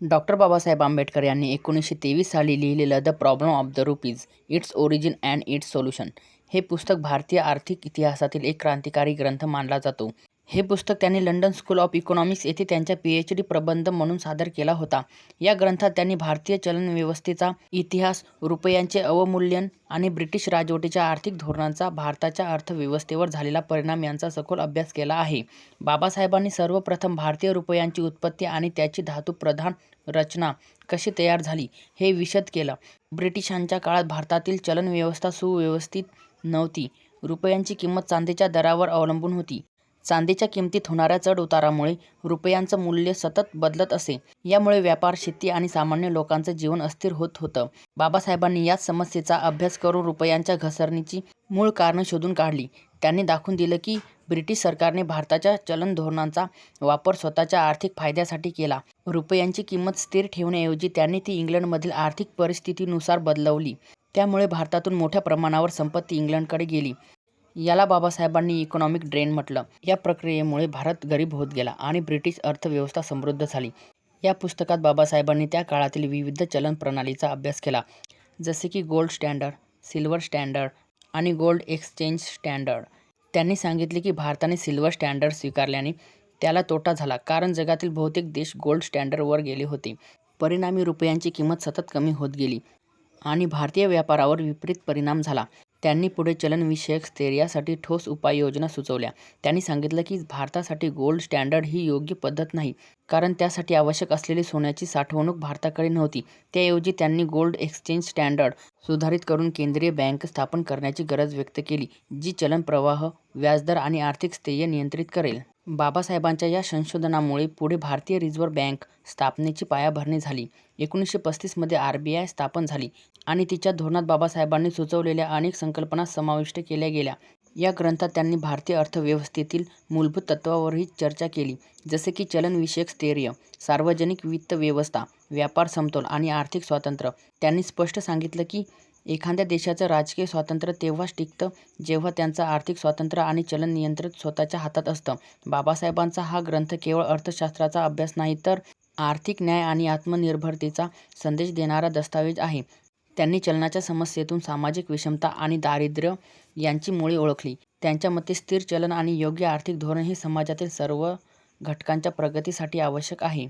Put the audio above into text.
Doctor Babasaheb Ambedkar यांनी एकोणीसशे तेवीस साली लिहिलेलं the problem of the rupees its origin and its solution हे पुस्तक भारतीय आर्थिक इतिहासातील एक क्रांतिकारी ग्रंथ मानला जातो. हे पुस्तक त्यांनी लंडन स्कूल ऑफ इकॉनॉमिक्स येथे त्यांच्या पीएच पीएचडी प्रबंध म्हणून सादर केला होता. या ग्रंथात त्यांनी भारतीय चलनव्यवस्थेचा इतिहास, रुपयांचे अवमूल्यन आणि ब्रिटिश राजवटीच्या आर्थिक धोरणांचा भारताच्या अर्थव्यवस्थेवर झालेला परिणाम यांचा सखोल अभ्यास केला आहे. बाबासाहेबांनी सर्वप्रथम भारतीय रुपयांची उत्पत्ती आणि त्याची धातुप्रधान रचना कशी तयार झाली हे विशद केलं. ब्रिटिशांच्या काळात भारतातील चलनव्यवस्था सुव्यवस्थित नव्हती. रुपयांची किंमत चांदीच्या दरावर अवलंबून होती. चांदीच्या किमतीत होणाऱ्या चढ-उतारामुळे मूल्य सतत बदलत असे. यामुळे व्यापार, शेती आणि सामान्य लोकांचं जीवन अस्थिर होत होतं. बाबासाहेबांनी याच समस्येचा अभ्यास करून रुपयांच्या घसरणीची मूळ कारणं शोधून काढली. त्यांनी दाखवून दिलं की ब्रिटिश सरकारने भारताच्या चलन धोरणांचा वापर स्वतःच्या आर्थिक फायद्यासाठी केला. रुपयांची किंमत स्थिर ठेवण्याऐवजी त्यांनी ती इंग्लंडमधील आर्थिक परिस्थितीनुसार बदलवली. त्यामुळे भारतातून मोठ्या प्रमाणावर संपत्ती इंग्लंडकडे गेली. याला बाबासाहेबांनी इकॉनॉमिक ड्रेन म्हटलं. या प्रक्रियेमुळे भारत गरीब होत गेला आणि ब्रिटिश अर्थव्यवस्था समृद्ध झाली. या पुस्तकात बाबासाहेबांनी त्या काळातील विविध चलन प्रणालीचा अभ्यास केला, जसे की गोल्ड स्टँडर्ड, सिल्वर स्टँडर्ड आणि गोल्ड एक्सचेंज स्टँडर्ड. त्यांनी सांगितले की भारताने सिल्वर स्टँडर्ड स्वीकारल्याने त्याला तोटा झाला कारण जगातील बहुतेक देश गोल्ड स्टँडर्डवर गेले होते. परिणामी रुपयांची किंमत सतत कमी होत गेली आणि भारतीय व्यापारावर विपरीत परिणाम झाला. त्यांनी पुढे चलनविषयक स्थैर्यासाठी ठोस उपाययोजना सुचवल्या. त्यांनी सांगितलं की भारतासाठी गोल्ड स्टँडर्ड ही योग्य पद्धत नाही कारण त्यासाठी आवश्यक असलेली सोन्याची साठवणूक भारताकडे नव्हती. त्याऐवजी त्यांनी गोल्ड एक्सचेंज स्टँडर्ड सुधारित करून केंद्रीय बँक स्थापन करण्याची गरज व्यक्त केली जी चलन प्रवाह, व्याजदर आणि आर्थिक स्थैर्य नियंत्रित करेल. बाबासाहेबांच्या या संशोधनामुळे पुढे भारतीय रिझर्व्ह बँक स्थापनेची पायाभरणी झाली. एकोणीसशे पस्तीसमध्ये आर बी आरबीआय स्थापन झाली आणि तिच्या धोरणात बाबासाहेबांनी सुचवलेल्या अनेक संकल्पना समाविष्ट केल्या गेल्या. या ग्रंथात त्यांनी भारतीय अर्थव्यवस्थेतील मूलभूत तत्त्वांवरही चर्चा केली, जसे की चलनविषयक स्थैर्य, सार्वजनिक वित्त व्यवस्था, व्यापार समतोल आणि आर्थिक स्वातंत्र्य. त्यांनी स्पष्ट सांगितलं की एखाद्या देशाचं राजकीय स्वातंत्र्य तेव्हाच टिकतं जेव्हा त्यांचं आर्थिक स्वातंत्र्य आणि चलन नियंत्रण स्वतःच्या हातात असतं. बाबासाहेबांचा हा ग्रंथ केवळ अर्थशास्त्राचा अभ्यास नाही तर आर्थिक न्याय आणि आत्मनिर्भरतेचा संदेश देणारा दस्तावेज आहे. त्यांनी चलनाच्या समस्येतून सामाजिक विषमता आणि दारिद्र्य यांची मुळे ओळखली. त्यांच्या मते स्थिर चलन आणि योग्य आर्थिक धोरण हे समाजातील सर्व घटकांच्या प्रगतीसाठी आवश्यक आहे.